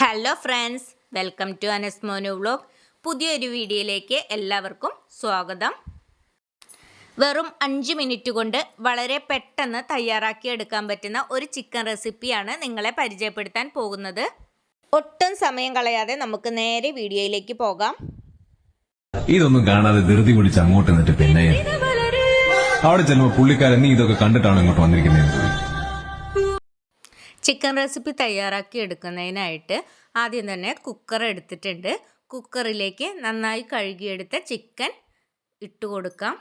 Hello friends welcome to Anas Monu vlog പുതിയൊരു വീഡിയോയിലേക്ക് എല്ലാവർക്കും സ്വാഗതം. വെറും അഞ്ച് മിനിറ്റ് കൊണ്ട് വളരെ പെട്ടെന്ന് തയ്യാറാക്കി എടുക്കാൻ പറ്റുന്ന ഒരു ചിക്കൻ റെസിപ്പിയാണ് നിങ്ങളെ പരിചയപ്പെടുത്താൻ പോകുന്നത്. ഒട്ടും സമയം കളയാതെ നമുക്ക് നേരെ വീഡിയോയിലേക്ക് പോകാം. ഇതൊന്നും കാണാതെ ധൃതി പിടിച്ച് അങ്ങോട്ട് നിന്നിട്ട് പിന്നെ അവിടെ ചെല്ലുമ്പോൾ പുള്ളിക്കാരൻ നീ ഇതൊക്കെ കണ്ടിട്ടാണ് ഇങ്ങോട്ട് വന്നിരിക്കുന്നത് ചിക്കൻ റെസിപ്പി തയ്യാറാക്കി എടുക്കുന്നതിനായിട്ട് ആദ്യം തന്നെ കുക്കർ എടുത്തിട്ടുണ്ട്. കുക്കറിലേക്ക് നന്നായി കഴുകിയെടുത്ത ചിക്കൻ ഇട്ട് കൊടുക്കാം.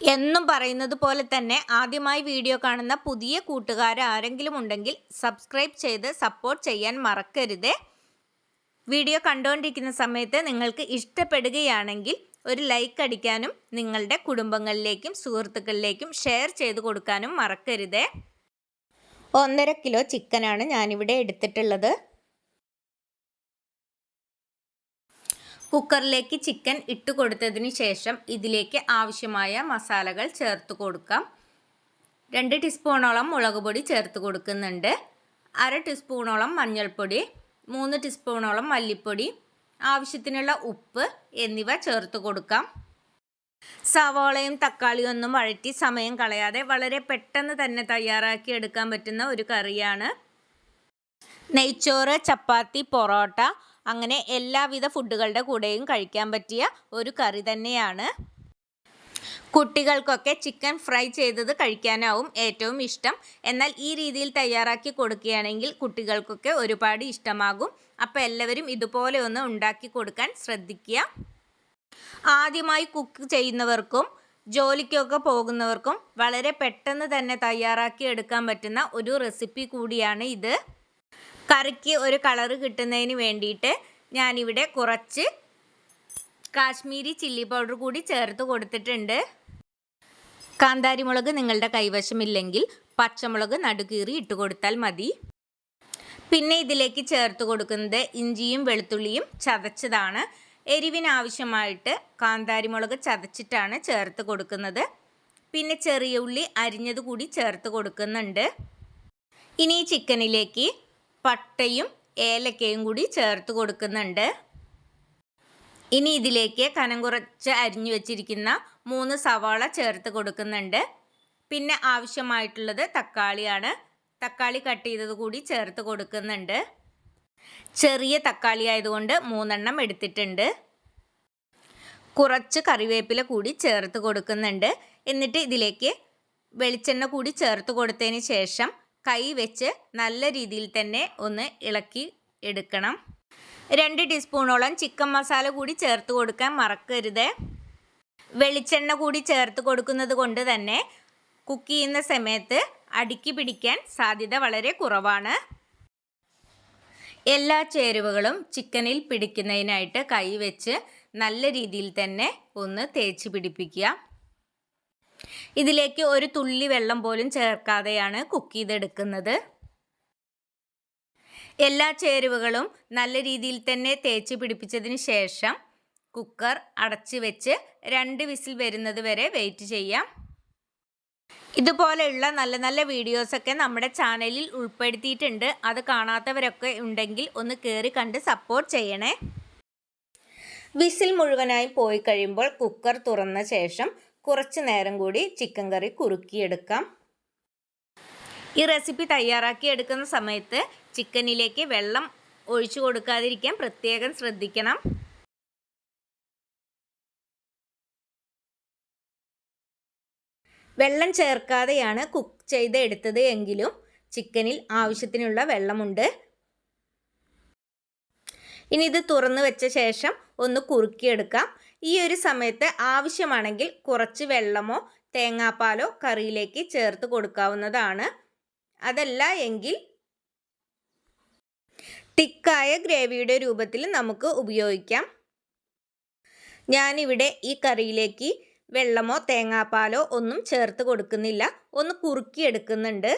എന്നും പറയുന്നത് പോലെ തന്നെ ആദ്യമായി വീഡിയോ കാണുന്ന പുതിയ കൂട്ടുകാർ ആരെങ്കിലും ഉണ്ടെങ്കിൽ സബ്സ്ക്രൈബ് ചെയ്ത് സപ്പോർട്ട് ചെയ്യാൻ മറക്കരുത്. വീഡിയോ കണ്ടുകൊണ്ടിരിക്കുന്ന സമയത്ത് നിങ്ങൾക്ക് ഇഷ്ടപ്പെടുകയാണെങ്കിൽ ഒരു ലൈക്ക് അടിക്കാനും നിങ്ങളുടെ കുടുംബങ്ങളിലേക്കും സുഹൃത്തുക്കളിലേക്കും ഷെയർ ചെയ്ത് കൊടുക്കാനും മറക്കരുതേ. ഒന്നര കിലോ ചിക്കനാണ് ഞാനിവിടെ എടുത്തിട്ടുള്ളത്. കുക്കറിലേക്ക് ചിക്കൻ ഇട്ട് കൊടുത്തതിന് ശേഷം ഇതിലേക്ക് ആവശ്യമായ മസാലകൾ ചേർത്ത് കൊടുക്കാം. രണ്ട് ടീസ്പൂണോളം മുളക് പൊടി ചേർത്ത് കൊടുക്കുന്നുണ്ട്. അര ടീസ്പൂണോളം മഞ്ഞൾപ്പൊടി മൂന്ന് ടീസ്പൂണോളം മല്ലിപ്പൊടി ആവശ്യത്തിനുള്ള ഉപ്പ് എന്നിവ ചേർത്ത് കൊടുക്കാം. സവാളയും തക്കാളിയും ഒന്നും വഴറ്റി സമയം കളയാതെ വളരെ പെട്ടെന്ന് തന്നെ തയ്യാറാക്കി എടുക്കാൻ പറ്റുന്ന ഒരു കറിയാണ്. നെയ്ച്ചോറ് ചപ്പാത്തി പൊറോട്ട അങ്ങനെ എല്ലാവിധ ഫുഡുകളുടെ കൂടെയും കഴിക്കാൻ പറ്റിയ ഒരു കറി തന്നെയാണ്. കുട്ടികൾക്കൊക്കെ ചിക്കൻ ഫ്രൈ ചെയ്തത് കഴിക്കാനാവും ഏറ്റവും ഇഷ്ടം. എന്നാൽ ഈ രീതിയിൽ തയ്യാറാക്കി കൊടുക്കുകയാണെങ്കിൽ കുട്ടികൾക്കൊക്കെ ഒരുപാട് ഇഷ്ടമാകും. അപ്പോൾ എല്ലാവരും ഇതുപോലെ ഒന്ന് ഉണ്ടാക്കി കൊടുക്കാൻ ശ്രദ്ധിക്കുക. ആദ്യമായി കുക്ക് ചെയ്യുന്നവർക്കും ജോലിക്കൊക്കെ പോകുന്നവർക്കും വളരെ പെട്ടെന്ന് തന്നെ തയ്യാറാക്കി എടുക്കാൻ പറ്റുന്ന ഒരു റെസിപ്പി കൂടിയാണ് ഇത്. കറിക്ക് ഒരു കളറ് കിട്ടുന്നതിന് വേണ്ടിയിട്ട് ഞാനിവിടെ കുറച്ച് കാശ്മീരി ചില്ലി പൗഡർ കൂടി ചേർത്ത് കൊടുത്തിട്ടുണ്ട്. കാന്താരിമുളക് നിങ്ങളുടെ കൈവശമില്ലെങ്കിൽ പച്ചമുളക് നടുകീറി ഇട്ട് കൊടുത്താൽ മതി. പിന്നെ ഇതിലേക്ക് ചേർത്ത് കൊടുക്കുന്നത് ഇഞ്ചിയും വെളുത്തുള്ളിയും ചതച്ചതാണ്. എരിവിനാവശ്യമായിട്ട് കാന്താരിമുളക് ചതച്ചിട്ടാണ് ചേർത്ത് കൊടുക്കുന്നത്. പിന്നെ ചെറിയ ഉള്ളി അരിഞ്ഞത് കൂടി ചേർത്ത് കൊടുക്കുന്നുണ്ട്. ഇനി ചിക്കനിലേക്ക് പട്ടയും ഏലക്കയും കൂടി ചേർത്ത് കൊടുക്കുന്നുണ്ട്. ഇനി ഇതിലേക്ക് കനം കുറച്ച് അരിഞ്ഞു വെച്ചിരിക്കുന്ന മൂന്ന് സവാള ചേർത്ത് കൊടുക്കുന്നുണ്ട്. പിന്നെ ആവശ്യമായിട്ടുള്ളത് തക്കാളിയാണ്. തക്കാളി കട്ട് ചെയ്തത് കൂടി ചേർത്ത് കൊടുക്കുന്നുണ്ട്. ചെറിയ തക്കാളി ആയതുകൊണ്ട് മൂന്നെണ്ണം എടുത്തിട്ടുണ്ട്. കുറച്ച് കറിവേപ്പില കൂടി ചേർത്ത് കൊടുക്കുന്നുണ്ട്. എന്നിട്ട് ഇതിലേക്ക് വെളിച്ചെണ്ണ കൂടി ചേർത്ത് കൊടുത്തതിന് ശേഷം കൈ വെച്ച് നല്ല രീതിയിൽ തന്നെ ഒന്ന് ഇളക്കി എടുക്കണം. രണ്ട് ടീസ്പൂണോളം ചിക്കൻ മസാല കൂടി ചേർത്ത് കൊടുക്കാൻ മറക്കരുത്. വെളിച്ചെണ്ണ കൂടി ചേർത്ത് കൊടുക്കുന്നത് കൊണ്ട് തന്നെ കുക്ക് ചെയ്യുന്ന സമയത്ത് അടുക്കി പിടിക്കാൻ സാധ്യത വളരെ കുറവാണ്. എല്ലാ ചേരുവകളും ചിക്കനിൽ പിടിക്കുന്നതിനായിട്ട് കൈവച്ച് നല്ല രീതിയിൽ തന്നെ ഒന്ന് തേച്ച് പിടിപ്പിക്കുക. ഇതിലേക്ക് ഒരു തുള്ളി വെള്ളം പോലും ചേർക്കാതെയാണ് കുക്ക് ചെയ്തെടുക്കുന്നത്. എല്ലാ ചേരുവകളും നല്ല രീതിയിൽ തന്നെ തേച്ച് പിടിപ്പിച്ചതിന് ശേഷം കുക്കർ അടച്ച് വെച്ച് രണ്ട് വിസിൽ വരുന്നത് വരെ വെയിറ്റ് ചെയ്യാം. ഇതുപോലെയുള്ള നല്ല നല്ല വീഡിയോസൊക്കെ നമ്മുടെ ചാനലിൽ ഉൾപ്പെടുത്തിയിട്ടുണ്ട്. അത് കാണാത്തവരൊക്കെ ഉണ്ടെങ്കിൽ ഒന്ന് കയറി കണ്ട് സപ്പോർട്ട് ചെയ്യണേ. വിസിൽ മുഴുവനായി പോയി കഴിയുമ്പോൾ കുക്കർ തുറന്ന ശേഷം കുറച്ച് നേരം കൂടി ചിക്കൻ കറി കുറുക്കിയെടുക്കാം. ഈ റെസിപ്പി തയ്യാറാക്കി എടുക്കുന്ന സമയത്ത് ചിക്കനിലേക്ക് വെള്ളം ഒഴിച്ചു കൊടുക്കാതിരിക്കാൻ പ്രത്യേകം ശ്രദ്ധിക്കണം. വെള്ളം ചേർക്കാതെയാണ് കുക്ക് ചെയ്ത് എടുത്തത് എങ്കിലും ചിക്കനിൽ ആവശ്യത്തിനുള്ള വെള്ളമുണ്ട്. ഇനി ഇത് തുറന്നു വെച്ച ശേഷം ഒന്ന് കുറുക്കിയെടുക്കാം. ഈ ഒരു സമയത്ത് ആവശ്യമാണെങ്കിൽ കുറച്ച് വെള്ളമോ തേങ്ങാപ്പാലോ കറിയിലേക്ക് ചേർത്ത് കൊടുക്കാവുന്നതാണ്. അതല്ല എങ്കിൽ തിക്കായ ഗ്രേവിയുടെ രൂപത്തിൽ നമുക്ക് ഉപയോഗിക്കാം. ഞാനിവിടെ ഈ കറിയിലേക്ക് വെള്ളമോ തേങ്ങാപ്പാലോ ഒന്നും ചേർത്ത് കൊടുക്കുന്നില്ല. ഒന്ന് കുറുക്കിയെടുക്കുന്നുണ്ട്.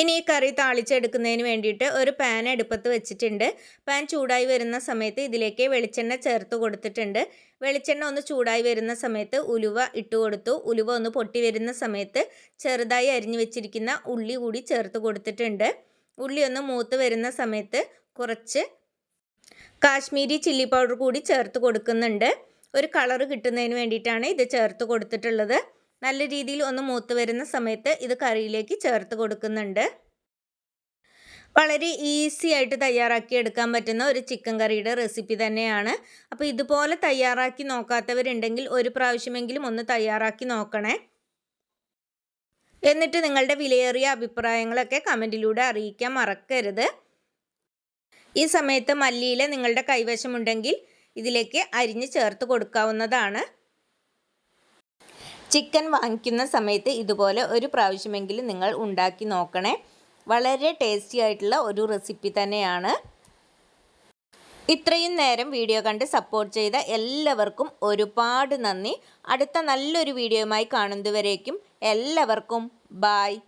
ഇനി ഈ കറി താളിച്ചെടുക്കുന്നതിന് വേണ്ടിയിട്ട് ഒരു പാൻ അടുപ്പത്ത് വെച്ചിട്ടുണ്ട്. പാൻ ചൂടായി വരുന്ന സമയത്ത് ഇതിലേക്ക് വെളിച്ചെണ്ണ ചേർത്ത് കൊടുത്തിട്ടുണ്ട്. വെളിച്ചെണ്ണ ഒന്ന് ചൂടായി വരുന്ന സമയത്ത് ഉലുവ ഇട്ട് കൊടുത്തു. ഉലുവ ഒന്ന് പൊട്ടി വരുന്ന സമയത്ത് ചെറുതായി അരിഞ്ഞു വെച്ചിരിക്കുന്ന ഉള്ളി കൂടി ചേർത്ത് കൊടുത്തിട്ടുണ്ട്. ഉള്ളി ഒന്ന് മൂത്ത് വരുന്ന സമയത്ത് കുറച്ച് കാശ്മീരി ചില്ലി പൗഡർ കൂടി ചേർത്ത് കൊടുക്കുന്നുണ്ട്. ഒരു കളർ കിട്ടുന്നതിന് വേണ്ടിയിട്ടാണ് ഇത് ചേർത്ത് കൊടുത്തിട്ടുള്ളത്. നല്ല രീതിയിൽ ഒന്ന് മൂത്ത് വരുന്ന സമയത്ത് ഇത് കറിയിലേക്ക് ചേർത്ത് കൊടുക്കുന്നുണ്ട്. വളരെ ഈസി ആയിട്ട് തയ്യാറാക്കി എടുക്കാൻ പറ്റുന്ന ഒരു ചിക്കൻ കറിയുടെ റെസിപ്പി തന്നെയാണ്. അപ്പോൾ ഇതുപോലെ തയ്യാറാക്കി നോക്കാത്തവരുണ്ടെങ്കിൽ ഒരു പ്രാവശ്യമെങ്കിലും ഒന്ന് തയ്യാറാക്കി നോക്കണേ. എന്നിട്ട് നിങ്ങളുടെ വിലയേറിയ അഭിപ്രായങ്ങളൊക്കെ കമന്റിലൂടെ അറിയിക്കാൻ മറക്കരുത്. ഈ സമയത്ത് മല്ലിയില നിങ്ങളുടെ കൈവശമുണ്ടെങ്കിൽ ഇതിലേക്ക് അരിഞ്ഞ് ചേർത്ത് കൊടുക്കാവുന്നതാണ്. ചിക്കൻ വാങ്ങിക്കുന്ന സമയത്ത് ഇതുപോലെ ഒരു പ്രാവശ്യമെങ്കിലും നിങ്ങൾ ഉണ്ടാക്കി നോക്കണേ. വളരെ ടേസ്റ്റി ആയിട്ടുള്ള ഒരു റെസിപ്പി തന്നെയാണ്. ഇത്രയും നേരം വീഡിയോ കണ്ട് സപ്പോർട്ട് ചെയ്ത എല്ലാവർക്കും ഒരുപാട് നന്ദി. അടുത്ത നല്ലൊരു വീഡിയോയുമായി കാണുന്നതുവരേക്കും എല്ലാവർക്കും ബായ്.